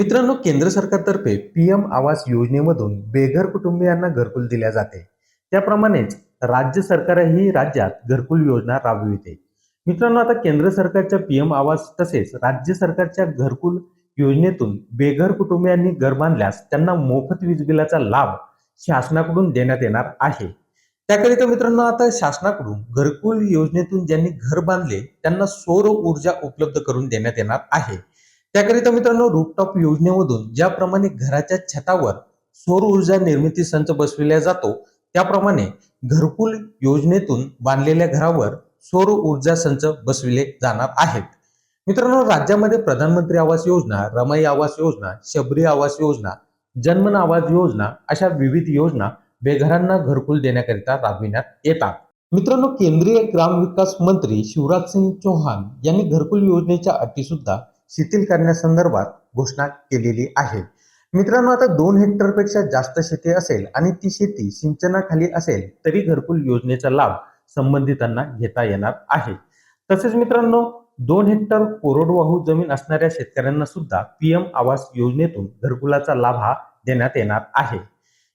मित्रांनो केंद्र सरकारतर्फे पीएम आवास योजनेमधून बेघर कुटुंबियांना घरकुल दिल्या जाते. त्याप्रमाणेच राज्य सरकारही राज्यात घरकुल योजना राबविते. मित्रांनो आता केंद्र सरकारच्या पीएम आवास तसेच राज्य सरकारच्या घरकुल योजनेतून बेघर कुटुंबियांनी घर बांधल्यास त्यांना मोफत वीज बिलाचा लाभ शासनाकडून देण्यात येणार आहे. त्याकरिता मित्रांनो आता शासनाकडून घरकुल योजनेतून ज्यांनी घर बांधले त्यांना सौर ऊर्जा उपलब्ध करून देण्यात येणार आहे. त्याकरिता मित्रांनो रूपटॉप योजनेमधून ज्याप्रमाणे घराच्या छतावर सौर ऊर्जा निर्मिती संच बसविला जातो त्याप्रमाणे घरकुल योजनेतून बांधलेल्या घरावर सौर ऊर्जा संच बसविले जाणार आहेत. मित्रांनो राज्यामध्ये प्रधानमंत्री आवास योजना रमाई आवास योजना शबरी आवास योजना जन्मन आवास योजना अशा विविध योजना बेघरांना घरकुल देण्याकरिता राबविण्यात येतात. मित्रांनो केंद्रीय ग्रामविकास मंत्री शिवराज सिंग चौहान यांनी घरकुल योजनेच्या अटी सुद्धा शिथिल करण्यासंदर्भात घोषणा केलेली आहे. मित्रांनो आता दोन हेक्टरपेक्षा जास्त शेती असेल आणि ती शेती सिंचनाखाली असेल तरी घरकुल योजनेचा लाभ संबंधितांना घेता येणार आहे. तसेच मित्रांनो दोन हेक्टर कोरडवाहू जमीन असणाऱ्या शेतकऱ्यांना सुद्धा पीएम आवास योजनेतून घरकुलाचा लाभ हा देण्यात येणार आहे.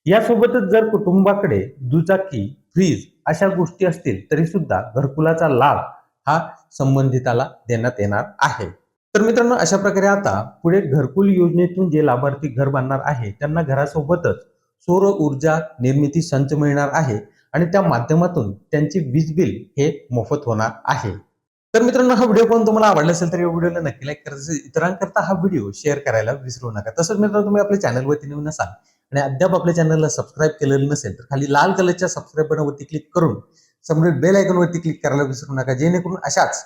यासोबतच जर कुटुंबाकडे दुचाकी फ्रीज अशा गोष्टी असतील तरी सुद्धा घरकुलाचा लाभ हा संबंधिताला देण्यात येणार आहे. तर मित्रांनो अशा प्रकारे आता पुढे घरकुल योजनेतून जे लाभार्थी घर बांधणार आहे त्यांना घरासोबतच सौर ऊर्जा निर्मिती संच मिळणार आहे आणि त्या माध्यमातून त्यांचे वीज बिल हे मोफत होणार आहे. तर मित्रांनो हा व्हिडिओ पण तुम्हाला आवडला असेल तर या व्हिडिओला नक्की लाईक करायचं इतरांकरता हा व्हिडिओ शेअर करायला विसरू नका. तसंच मित्रांनो तुम्ही आपल्या चॅनलवरती नवीन असाल आणि अद्याप आपल्या चॅनलला सबस्क्राईब केलेलं नसेल तर खाली लाल कलरच्या सबस्क्राईब बटनवरती क्लिक करून समोर बेल आयकॉनवरती क्लिक करायला विसरू नका. जेणेकरून अशाच